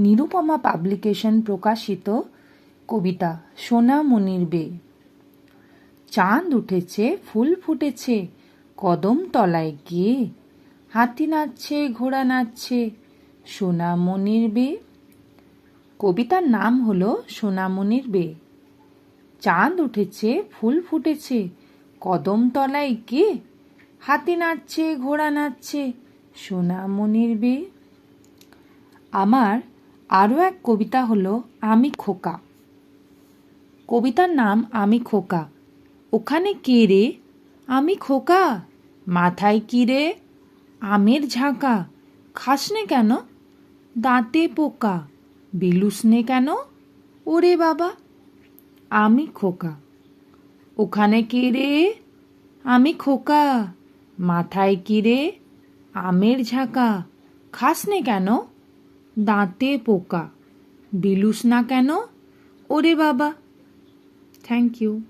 Nirupama publication প্রকাশিত কবিতা সোনামণির বে। চাঁদ উঠেছে, ফুল ফুটেছে, কদম তলায় গিয়ে হাতি নাচছে, ঘোড়া নাচছে সোনামণির বে। কবিতার নাম হলো সোনামণির বে। চাঁদ উঠেছে, ফুল ফুটেছে, কদম তলায় গিয়ে হাতি নাচছে, ঘোড়া নাচছে সোনামণির বে। আমার আরও এক কবিতা হলো আমি খোকা। কবিতার নাম আমি খোকা। ওখানে কে রে? আমি খোকা। মাথায় কি রে? আমের ঝাঁকা। খাসনে কেন? দাঁতে পোকা। বিলুসনে কেন? ওরে বাবা। আমি খোকা। ওখানে কে রে? আমি খোকা। মাথায় কি রে? আমের ঝাঁকা। খাসনে কেন? দাঁতে পোকা। বিলুস না কেন? ওরে বাবা। Thank you